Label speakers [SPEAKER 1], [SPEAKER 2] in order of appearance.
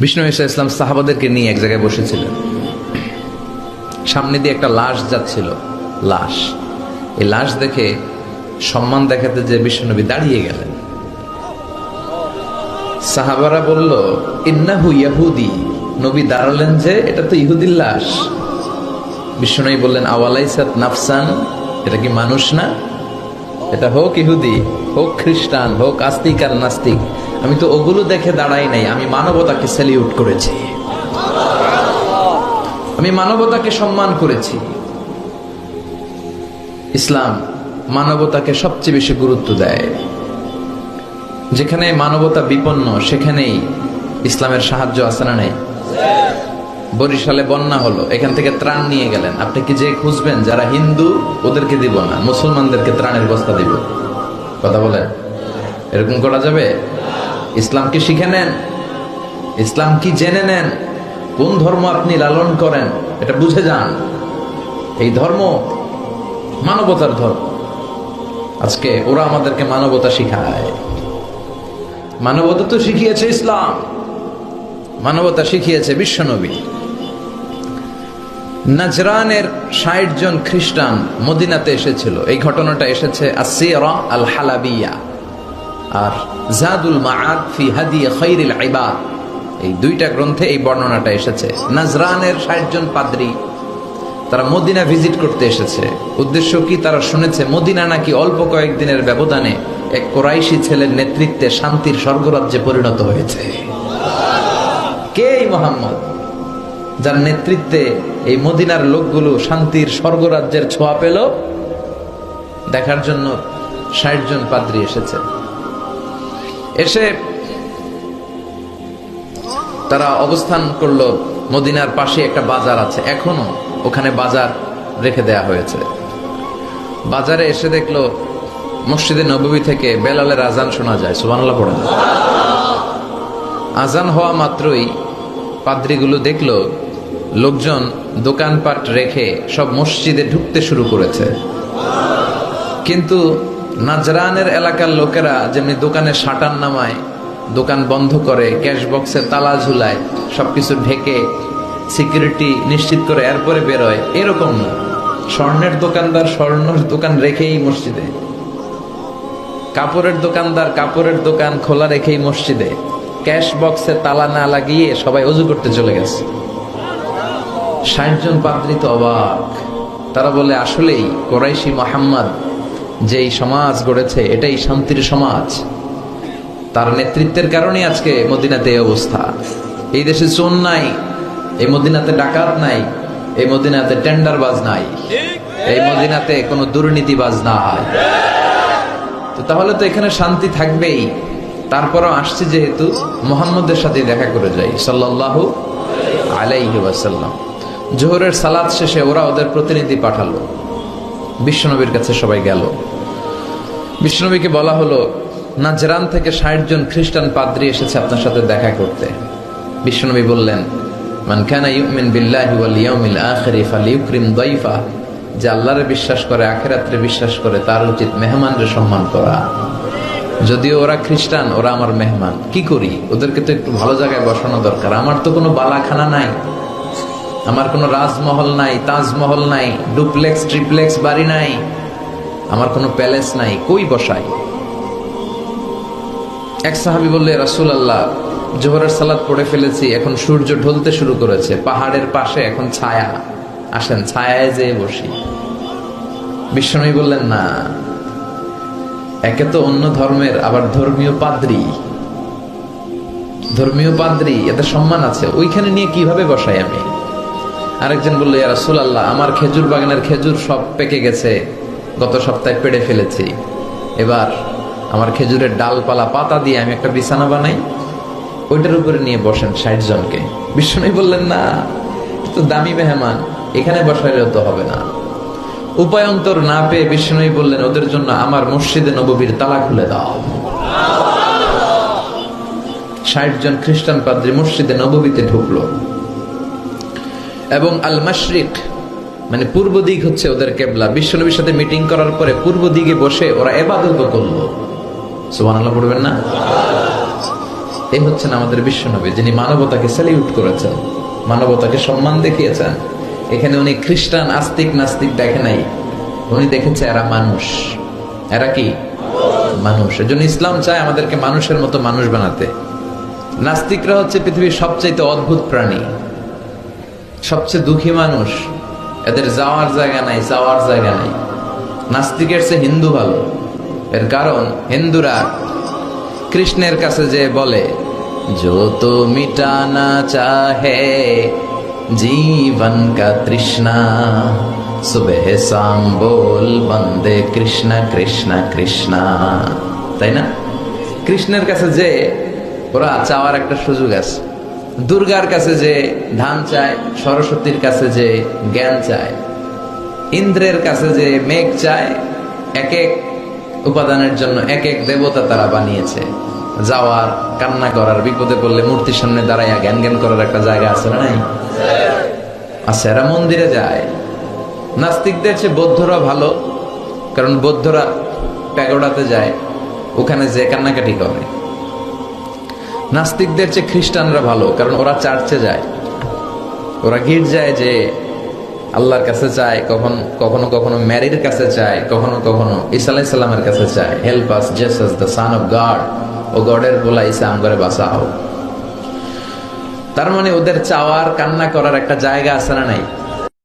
[SPEAKER 1] বিষ্ণু ইসা ইসলাম সাহাবাদেরকে নিয়ে এক জায়গায় বসেছিলেন। সামনে দিয়ে একটা লাশ যাচ্ছিল, লাশ। এই লাশ দেখে সম্মান দেখাতে যে বিশ্বনবী দাঁড়িয়ে গেলেন। সাহাবারা বলল, ইন্নাহু ইয়াহুদি। নবী দাঁড়ালেন যে, এটা তো ইহুদির লাশ। বিশ্বনবী বললেন, আওয়ালাইসাত নাফসান? এটা কি মানুষ না? এটা হোক ইহুদি, হোক খ্রিস্টান, হোক আস্তিক আর নাস্তিক। আমি তো ওগুলো দেখে দাঁড়াই নাই, আমি মানবতাকে স্যালিউট করেছি। আমি মানবতাকে সম্মান করেছি। ইসলাম মানবতাকে সবচেয়ে বেশি গুরুত্ব দেয়। যেখানে মানবতা বিপন্ন, সেখানেই ইসলামের সাহায্য আছে না নেই? বরিশালে বন্যা হলো, এখান থেকে ত্রাণ নিয়ে গেলেন। আপনি কি যে খুঁজবেন, যারা হিন্দু, ওদেরকে দিব না, মুসলমানদেরকে ত্রাণের বস্তা দিব। কথা বলেন। এরকম করা যাবে? ইসলাম কি শিখে নেন? ইসলাম কি জেনে নেন? কোন ধর্ম আপনি লালন করেন? এটা বুঝে যান। এই ধর্ম মানবতার ধর্ম। আজকে ওরা আমাদেরকে মানবতা শিখায়। মানবতা তো শিখিয়েছে ইসলাম। মানবতা শিখিয়েছে বিশ্বনবী। নাজরানের ষাট জন খ্রিস্টান মদিনাতে এসেছিল। এই ঘটনাটা এসেছে আসিরা আল হালাবিয়া আর জাদুল ফি হাদিয়া খৈরিল ইবাদ। এই দুইটা গ্রন্থে এই বর্ণনাটা এসেছে। নাজরানের ষাট জন পাদ্রী, তারা মদিনা ভিজিট করতে এসেছে। উদ্দেশ্য কি? তারা শুনেছে, মদিনা নাকি অল্প কয়েকদিনের ব্যবধানে এক কোরাইশি ছেলের নেতৃত্বে শান্তির স্বর্গরাজ্যে পরিণত হয়েছে। কে এই মোহাম্মদ? যার নেতৃত্বে এই মদিনার লোকগুলো শান্তির স্বর্গরাজ্যের ছোঁয়া পেল? দেখার জন্য ষাট জন পাদ্রী এসেছে। এসে তারা অবস্থান করল মদিনার পাশে একটা বাজার আছে। এখনও ওখানে বাজার রেখে দেয়া হয়েছে। বাজারে এসে দেখল মসজিদে নবী থেকে বেলালের আজান শোনা যায়। সুবানাল্লাহ পড়েন। আজান হওয়া মাত্রই পাদ্রিগুলো দেখল লোকজন দোকানপাট রেখে সব মসজিদে ঢুকতে শুরু করেছে। কিন্তু নাজরানের এলাকার লোকেরা যেমনি দোকানে শাটার নামায়, দোকান বন্ধ করে ক্যাশ বক্সে তালা ঝুলায়, সবকিছু ঢেকে, সিকিউরিটি নিশ্চিত করে এরপরে বেরোয়, এরকম স্বর্ণের দোকানদার স্বর্ণের দোকান রেখেই মসজিদে। কাপড়ের দোকানদার কাপড়ের দোকান খোলা রেখেই মসজিদে। ক্যাশ বক্সে তালা না লাগিয়ে সবাই অজু করতে চলে গেছে। ষাট জন পাদ্রী তো অবাক। তারা বলে, আসলেই কোরাইশি মোহাম্মদ যেই সমাজ গড়েছে, এটাই শান্তির সমাজ। তার নেতৃত্বের কারণে আজকে মদিনাতে এই অবস্থা। এই দেশে চোর নাই, এই মদিনাতে ডাকাত নাই, এই মদিনাতে টেন্ডারবাজ নাই, এই মদিনাতে কোনো দুর্নীতিবাজ নাই তো তাহলে তো এখানে শান্তি থাকবেই। তারপরও আসছে যেহেতু মোহাম্মদের সাথে দেখা করে যাই সাল্লাহ আলাইহি ওয়াসাল্লাম। জোহরের সালাদ শেষে ওরা ওদের প্রতিনিধি পাঠালো। বিশ্বনবীর কাছে সবাই গেল। বিশ্বনবীকে বলা হলো, নাজরান থেকে ষাট জন খ্রিস্টান পাদ্রী এসেছে আপনার সাথে দেখা করতে। বিশ্বনবী বললেন বিশ্বাস করে আখিরাতে বিশ্বাস করে, তার উচিত মেহমানরে সম্মান করা। যদিও ওরা খ্রিস্টান, ওরা আমার মেহমান, কি করি? ওদেরকে তো একটু ভালো জায়গায় বসানো দরকার। আমার তো কোনো বালাখানা নাই। আমার কোনো রাজমহল নাই, তাজমহল নাই, ডুপ্লেক্স, ট্রিপ্লেক্স, বাড়ি নাই, আমার কোনো প্যালেস নাই, কই বসাই? এক সাহাবি বললে, রাসুল আল্লাহ, জোহরের সালাদ পড়ে ফেলেছি, এখন সূর্য ঢলতে শুরু করেছে, পাহাড়ের পাশে এখন ছায়া, আসেন, ছায়ায় যেয়ে বসি। বিষ্ণু বললেন, না, একে তো অন্য ধর্মের, আবার ধর্মীয় পাদ্রী। ধর্মীয় পাদ্রী এতে সম্মান আছে, ওইখানে নিয়ে কীভাবে বসাই আমি? আরেকজন বলল, ইয়া রাসুল আল্লাহ আমার খেজুর বাগানের খেজুর সব পেকে গেছে। গত সপ্তাহে পেড়ে ফেলেছি। এবার আমার খেজুরের ডালপালা, পাতা দিয়ে আমি একটা বিছানা বানাই। ওইটার উপরে নিয়ে বসেন ষাট জনকে। বিষ্ণু বললেন, না তো দামি মেহমান, এখানে বসাইলেও তো হবে না। উপায়ন্তর না পেয়ে বিষ্ণু বললেন, ওদের জন্য আমার মসজিদে নববীর তালা খুলে দাও। ষাট জন খ্রিস্টান পাদ্রী মসজিদে নববীতে ঢুকলো। এবং আল মাশরিক মানে পূর্ব দিক হচ্ছে ওদের কেবলা। বিশ্বনবীর সাথে মিটিং করার পরে পূর্ব দিকে বসে ওরা এবাদত করল। সুবান আল্লাহ পড়বেন না? এই হচ্ছেন আমাদের বিশ্বনবী, যিনি মানবতাকে স্যালিউট করেছেন, মানবতাকে সম্মান দেখিয়েছেন। এখানে উনি খ্রিস্টান আস্তিক নাস্তিক দেখে নাই, উনি দেখেছে এরা মানুষ। এরা কি? মানুষ। এজন্য ইসলাম চায় আমাদেরকে মানুষের মতো মানুষ বানাতে। নাস্তিকরা হচ্ছে পৃথিবীর সবচাইতে অদ্ভুত প্রাণী। সবচেয়ে দুঃখী মানুষ, এদের যাওয়ার জায়গা নাই, যাওয়ার জায়গা নাই। নাস্তিকের চেয়ে হিন্দু ভালো। এর কারণ, হিন্দুরা কৃষ্ণের কাছে যে বলে যত মিটানা চাহে, জীবন কা তৃষ্ণা, সুবেহ বল বন্দে কৃষ্ণ কৃষ্ণ কৃষ্ণ। তাই না? কৃষ্ণের কাছে যে, ওরা চাওয়ার একটা সুযোগ আছে। দুর্গার কাছে যে ধান চায়, সরস্বতীর কাছে যে জ্ঞান চায়, ইন্দ্রের কাছে যে মেঘ চায়, এক এক উপাদানের জন্য এক এক দেবতা তারা বানিয়েছে। যাওয়ার, কান্না করার, বিপদে পড়লে মূর্তির সামনে দাঁড়াইয়া জ্ঞান জ্ঞান করার একটা জায়গা আছে না নাই? আচ্ছা এরা মন্দিরে যায়। নাস্তিকদের চেয়ে বৌদ্ধরা ভালো, কারণ বৌদ্ধরা প্যাগোডাতে যায়, ওখানে যে কান্নাকাটি করে। নাস্তিকদের চেয়ে খ্রিস্টানরা ভালো, কারণ ওরা চার্চে যায়। ওরা গির্জায় যে আল্লাহর কাছে চায়, কখন কখনো কখনো ম্যারির কাছে চায়, কখনো কখনো ইসা আলাইসাল্লামের কাছে চায়। Help as Jesus the son of God ও গডের বলা ইসা আমগরে বাঁচাও। তার মানে ওদের চাওয়ার, কান্না করার একটা জায়গা আছে না নাই?